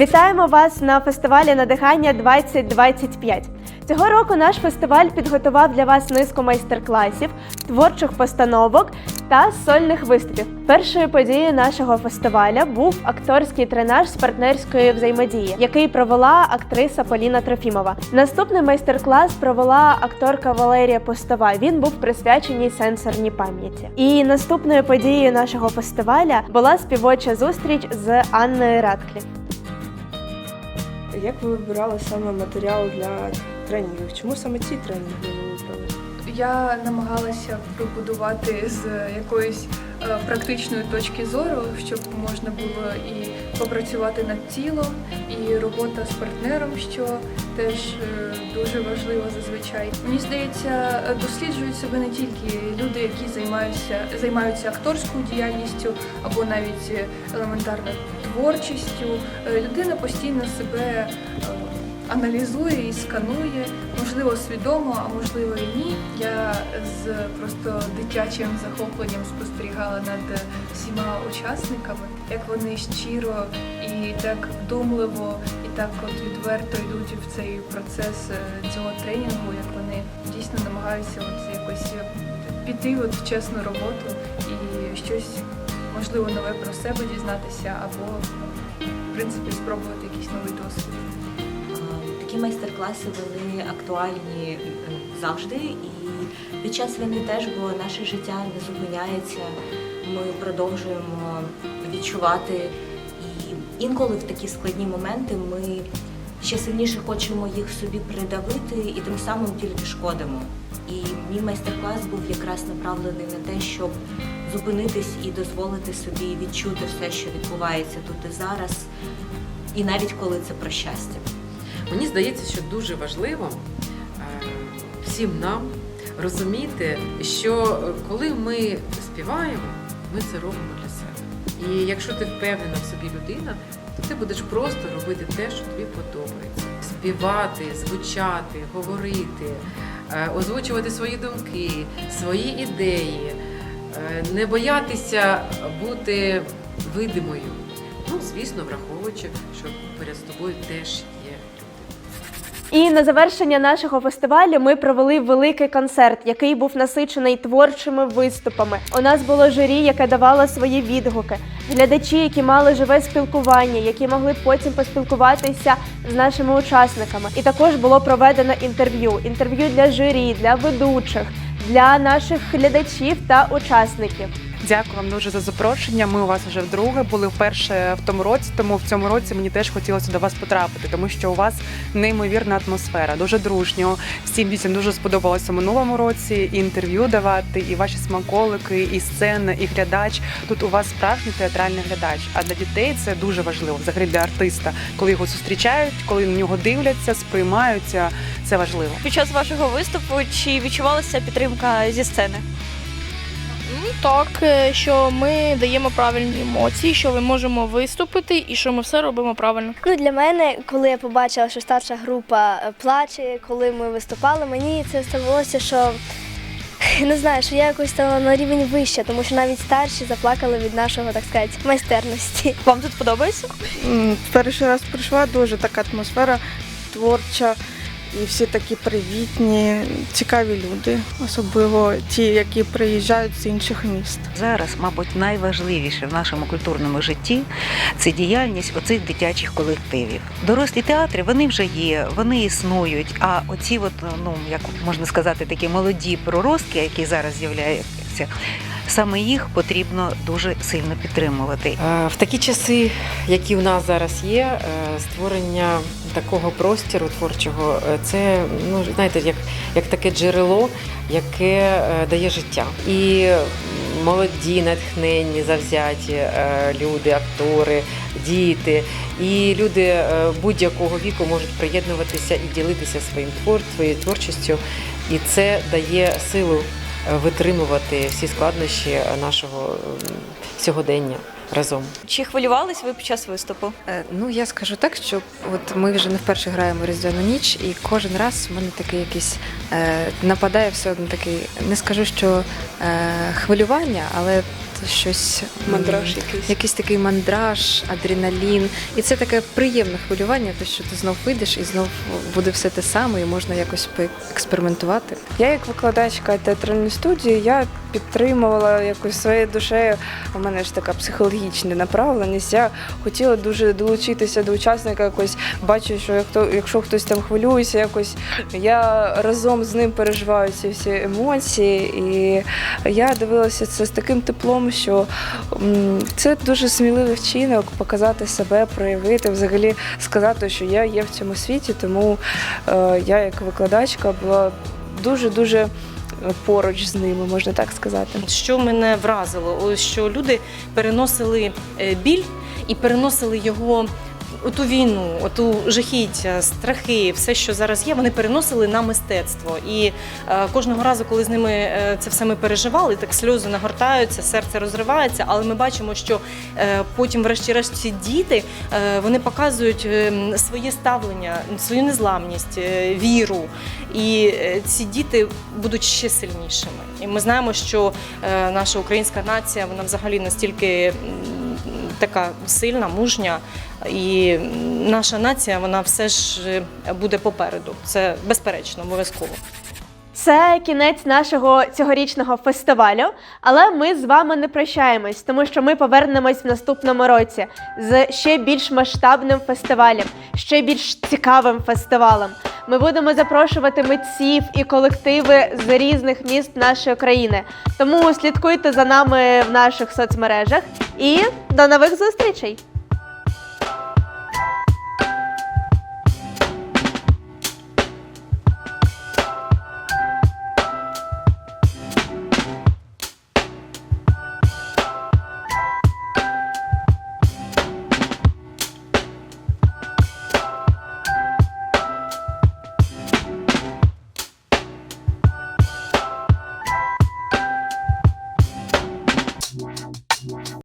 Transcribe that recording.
Вітаємо вас на фестивалі надихання 2025. Цього року наш фестиваль підготував для вас низку майстер-класів, творчих постановок та сольних виступів. Першою подією нашого фестиваля був акторський тренаж з партнерської взаємодії, який провела актриса Поліна Трофімова. Наступний майстер-клас провела акторка Валерія Постова. Він був присвячений сенсорній пам'яті. І наступною подією нашого фестиваля була співоча зустріч з Анною Радкліф. Як ви вибирали саме матеріал для тренінгів? Чому саме ці тренінги ви вибрали? Я намагалася побудувати з якоїсь е, практичної точки зору, щоб можна було і попрацювати над тілом, і робота з партнером, що теж е, дуже важливо зазвичай. Мені здається, е, досліджують себе не тільки люди, які займаються займаються акторською діяльністю або навіть е, елементарно творчістю. Людина постійно себе аналізує і сканує, можливо, свідомо, а можливо і ні. Я з просто дитячим захопленням спостерігала над всіма учасниками, як вони щиро і так вдумливо, так от відверто йдуть в цей процес е, цього тренінгу, як вони дійсно намагаються от якось піти от в чесну роботу і щось можливо нове про себе дізнатися, або в принципі спробувати якийсь новий досвід. Е, Такі майстер-класи вони актуальні е, завжди, і під час війни теж, бо наше життя не зупиняється. Ми продовжуємо відчувати, інколи в такі складні моменти ми ще сильніше хочемо їх собі придавити і тим самим тільки шкодимо. І мій майстер-клас був якраз направлений на те, щоб зупинитись і дозволити собі відчути все, що відбувається тут і зараз, і навіть коли це про щастя. Мені здається, що дуже важливо е, всім нам розуміти, що е, коли ми співаємо, ми це робимо для. І якщо ти впевнена в собі людина, то ти будеш просто робити те, що тобі подобається. Співати, звучати, говорити, е, озвучувати свої думки, свої ідеї, е, не боятися бути видимою. Ну, звісно, враховуючи, що поряд з тобою теж є. І на завершення нашого фестивалю ми провели великий концерт, який був насичений творчими виступами. У нас було журі, яке давало свої відгуки, глядачі, які мали живе спілкування, які могли потім поспілкуватися з нашими учасниками. І також було проведено інтерв'ю. Інтерв'ю для журі, для ведучих, для наших глядачів та учасників. Дякую вам дуже за запрошення. Ми у вас вже вдруге були вперше в тому році, тому в цьому році мені теж хотілося до вас потрапити, тому що у вас неймовірна атмосфера, дуже дружньо. Всім дітям дуже сподобалося в минулому році і інтерв'ю давати, і ваші смаколики, і сцена, і глядач. Тут у вас справжній театральний глядач. А для дітей це дуже важливо, взагалі для артиста, коли його зустрічають, коли на нього дивляться, сприймаються. Це важливо. Під час вашого виступу чи відчувалася підтримка зі сцени? Ну, Так, е, що ми даємо правильні емоції, що ми можемо виступити і що ми все робимо правильно. Ну, для мене, коли я побачила, що старша група е, плаче, коли ми виступали, мені це здавалося, що не знаю, що я якось стала на рівень вище, тому що навіть старші заплакали від нашого, так сказати, майстерності. Вам тут подобається? Перший раз прийшла дуже така атмосфера творча, і всі такі привітні, цікаві люди, особливо ті, які приїжджають з інших міст. Зараз, мабуть, найважливіше в нашому культурному житті це діяльність оцих дитячих колективів. Дорослі театри вони вже є, вони існують. А оці, от, ну як можна сказати, такі молоді проростки, які зараз з'являються, саме їх потрібно дуже сильно підтримувати. Е, В такі часи, які у нас зараз є, е, створення такого простору творчого, е, це ну знаєте, як, як таке джерело, яке е, дає життя. І молоді, натхненні, завзяті е, люди, актори, діти, і люди будь-якого віку можуть приєднуватися і ділитися своїм твор, своєю творчістю, і це дає силу витримувати всі складнощі нашого сьогодення разом. Чи хвилювались ви під час виступу? Е, Ну, я скажу так, що от ми вже не вперше граємо Різдвяну ніч, і кожен раз в мене такий якийсь е, нападає все одно такий, не скажу, що е, хвилювання, але щось Мандраж якийсь. якийсь такий мандраж, адреналін. І це таке приємне хвилювання, то що ти знов вийдеш і знов буде все те саме, і можна якось поекспериментувати. Я як викладачка театральної студії, я підтримувала якось своєю душею. У мене ж така психологічна направленість. Я хотіла дуже долучитися до учасника. Якось бачу, що як якщо хтось там хвилюється, якось я разом з ним переживаю ці всі емоції. І я дивилася це з таким теплом, що це дуже сміливий вчинок показати себе, проявити, взагалі сказати, що я є в цьому світі. Тому е, я як викладачка була дуже дуже поруч з ними, можна так сказати. Що мене вразило, що люди переносили е, біль і переносили його. Оту війну, оту жахіття, страхи, все, що зараз є, вони переносили на мистецтво. І е, кожного разу, коли з ними е, це все ми переживали, так сльози нагортаються, серце розривається. Але ми бачимо, що е, потім, врешті-решт, ці діти е, вони показують е, своє ставлення, свою незламність, е, віру. І е, ці діти будуть ще сильнішими. І ми знаємо, що е, наша українська нація вона взагалі настільки така сильна, мужня. І наша нація вона все ж е, буде попереду. Це безперечно, обов'язково. Це кінець нашого цьогорічного фестивалю, але ми з вами не прощаємось, тому що ми повернемось в наступному році з ще більш масштабним фестивалем, ще більш цікавим фестивалем. Ми будемо запрошувати митців і колективи з різних міст нашої країни. Тому слідкуйте за нами в наших соцмережах і до нових зустрічей!